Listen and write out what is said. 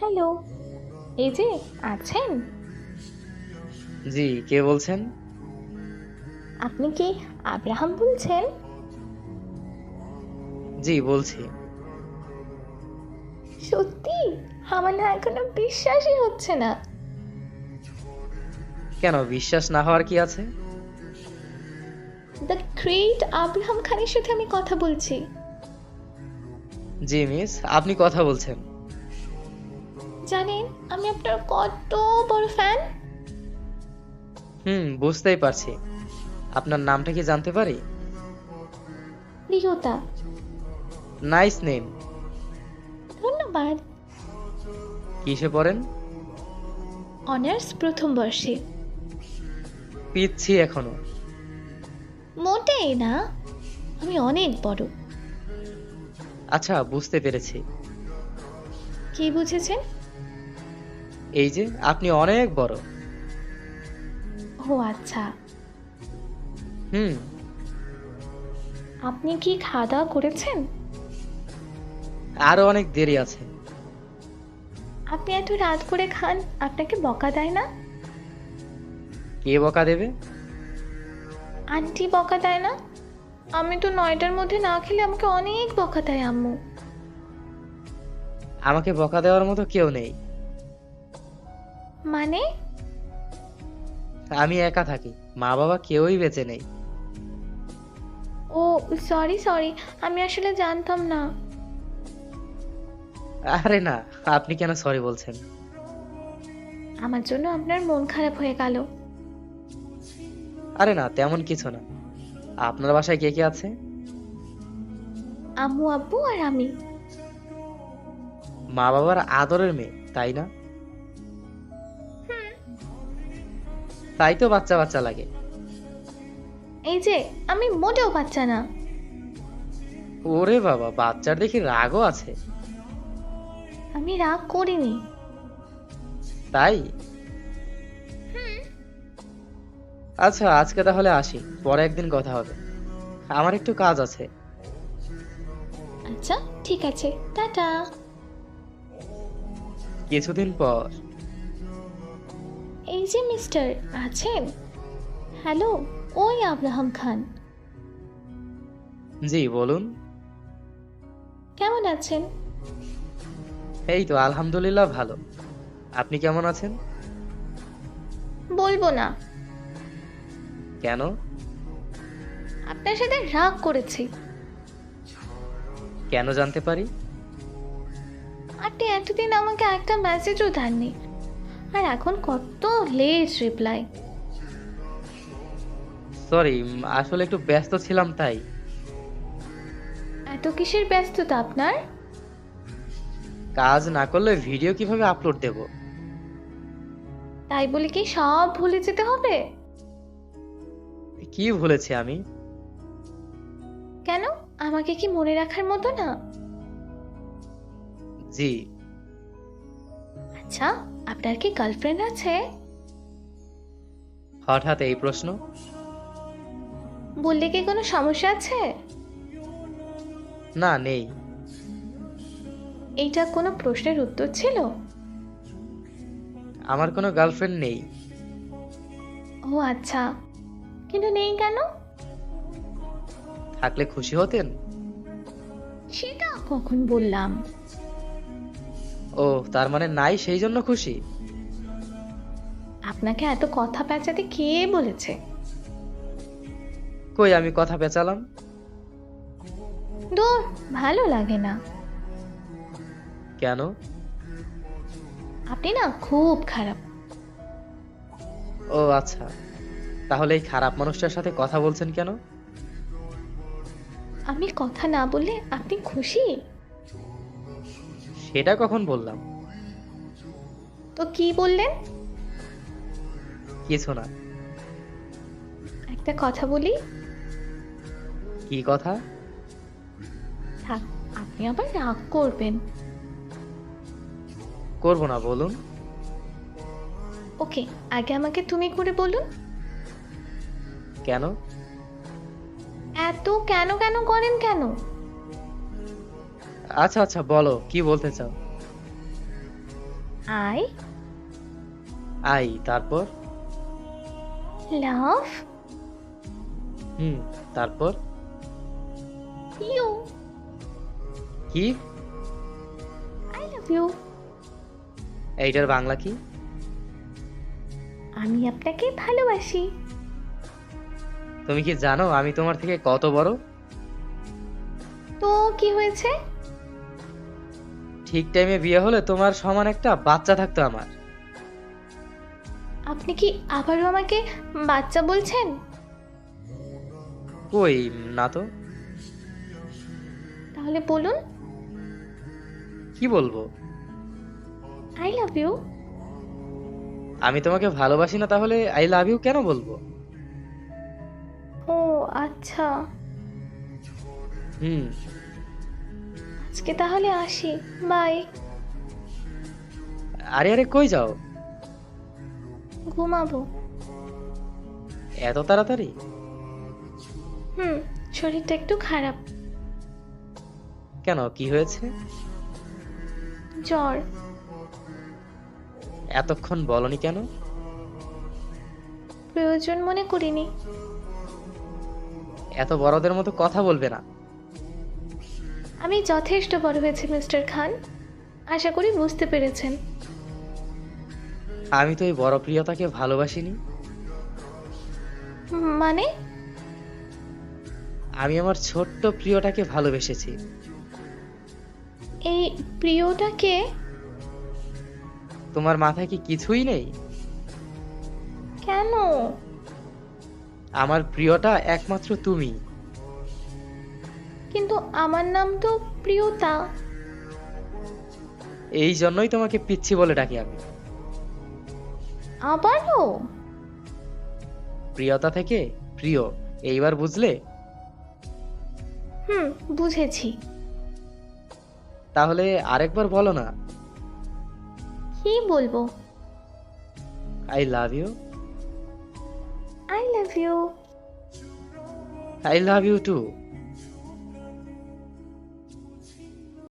Hello এই যে আছেন? জি কে বলছেন? আপনি কি আব্রাহাম বলছেন? জি বলছি। সত্যি? আমার না এখনও বিশ্বাসই হচ্ছে না। কেন বিশ্বাস না হওয়ার কি আছে? দ্য গ্রেট আব্রাহাম খানের সাথে আমি কথা বলছি। জি মিস আপনি কথা বলছেন। জানেন আমি আপনার কত বড় ফ্যান হুম বুঝতেই পারছি। আপনার নামটা কি জানতে পারি? প্রিয়তা নাইস নেম ধন্যবাদ। কিসে পড়েন? অনার্স প্রথম বর্ষে। পিচ্ছি এখনও। মোটেই না আমি অনেক বড়। আচ্ছা বুঝতে পেরেছি। কি বুঝেছেন? এই যে আপনি অনেক বড়। ও আচ্ছা। হুম। আপনি কি খাওয়া দাওয়া করেছেন? আরও অনেক দেরি আছে। আপনি এত রাত করে খান আপনাকে বকা দেয় না? কে বকা দেবে? আন্টি বকা দেয় না? আমি তো নয়টার মধ্যে না খেলে আমাকে অনেক বকা দেয় আম্মু। আমাকে বকা দেওয়ার মতো কেউ নেই। মানে? আমি একা থাকি। মা বাবা কেউই বেঁচে নেই। ও সরি সরি আমি আসলে জানতাম না। আরে না আপনি কেন সরি বলছেন? আমার জন্য আপনার মন খারাপ হয়ে গেল। আরে না তেমন কিছু না। আপনার বাসায় কে কে আছে? আম্মু আব্বু আর আমি। মা বাবার আদরের মেয়ে তাই না? তাই তো বাচ্চা বাচ্চা লাগে। এই যে আমি মোটেও বাচ্চা না। ওরে বাবা বাচ্চার দেখি রাগও আছে। আমি রাগ করিনি। তাই? আচ্ছা আজকে তাহলে আসি পরে একদিন কথা হবে। আমার একটু কাজ আছে। আচ্ছা ঠিক আছে টাটা। কিছুদিন পর। এই যে মিস্টার আছেন? হ্যালো ওই আব্রাহাম খান। জি বলুন। কেমন আছেন? এই তো আলহামদুলিল্লাহ ভালো। আপনি কেমন আছেন? বলব না। কেন? আপনার সাথে রাগ করেছি। কেন জানতে পারি? আপনি এতদিন আমাকে একটা মেসেজও দেননি। আর এখন কত লেট রিপ্লাই সরি আসলে একটু ব্যস্ত ছিলাম তাই। এত কিসের ব্যস্ততা আপনার? কাজ না করলে ভিডিও কীভাবে আপলোড দেব? তাই বলে কি সব ভুলে যেতে হবে? কি ভুলেছি আমি? কেন? আমাকে কি মনে রাখার মতো না? জি। আচ্ছা আপনার কি গার্লফ্রেন্ড আছে? হঠাৎ এই প্রশ্ন? বললে কি কোনো সমস্যা আছে? না নেই। এইটা কোনো প্রশ্নের উত্তর ছিল? আমার কোনো গার্লফ্রেন্ড নেই। ও আচ্ছা কিন্তু নেই কেন? থাকলে খুশি হতেন? সেটা কখন বললাম? ও তার মানে নাই সেই জন্য খুশি? আপনাকে এত কথা পেঁচাতে কে বলেছে? কই আমি কথা পেঁচালাম? দূর ভালো লাগে না। কেন? আপনি না খুব খারাপ। ও আচ্ছা। তাহলে এই খারাপ মানুষটার সাথে কথা বলছেন কেন? আমি কথা না বললে আপনি খুশি? সেটা কখন বললাম? তো কি বললেন? কিছু না। একটা কথা বলি? কি কথা? থাক আপনি আবার রাগ করবেন। করব না বলুন। ওকে আগে আমাকে তুমি করে বলুন। কেন? এত কেন কেন করেন কেন? আচ্ছা আচ্ছা বলো কি বলতে চাও? আই? আই তারপর? লাভ? হুম তারপর? ইউ। কি? I love you. এইটার বাংলা কি? আমি আপনাকে ভালোবাসি। তুমি কি জানো আমি তোমার থেকে কত বড়? তো কি হয়েছে? ঠিক টাইমে বিয়ে হলে তোমার সমান একটা বাচ্চা থাকতো আমার। আপনি কি আবারও আমাকে বাচ্চা বলছেন? কই না তো। তাহলে বলুন। কি বলব? আই লাভ ইউ আমি তোমাকে ভালোবাসি না তাহলে আই লাভ ইউ কেন বলব? ও আচ্ছা। হুম। আজকে তাহলে আসি বাই। আরে আরে কই যাও? ঘুমাবো। এত তাড়াতাড়ি? হুম শরীরটা একটু খারাপ। কেন কি হয়েছে? জ্বর। এতক্ষণ বলনি কেন? প্রয়োজন মনে করিনি। এত বড়দের মতো কথা বলবে না। আমি যথেষ্ট বড় হয়েছি মিস্টার খান। আশা করি বুঝতে পেরেছেন। আমি তো এই বড় প্রিয়তাকে ভালোবাসিনি মানে? আমি আমার ছোট্ট প্রিয়টাকে ভালোবেসেছি। এই প্রিয়টাকে? তোমার মাথায় কি কিছুই নেই? কেন? আমার প্রিয়টা একমাত্র তুমি। কিন্তু আমার নাম তো প্রিয়তা। এই জন্যই তোমাকে পিচ্ছি বলে ডাকি আমি। আবারও? প্রিয়তা থেকে প্রিয় এইবার বুঝলে? হুম বুঝেছি। তাহলে আরেকবার বলো না। কি বলব? I love you I love you I love you too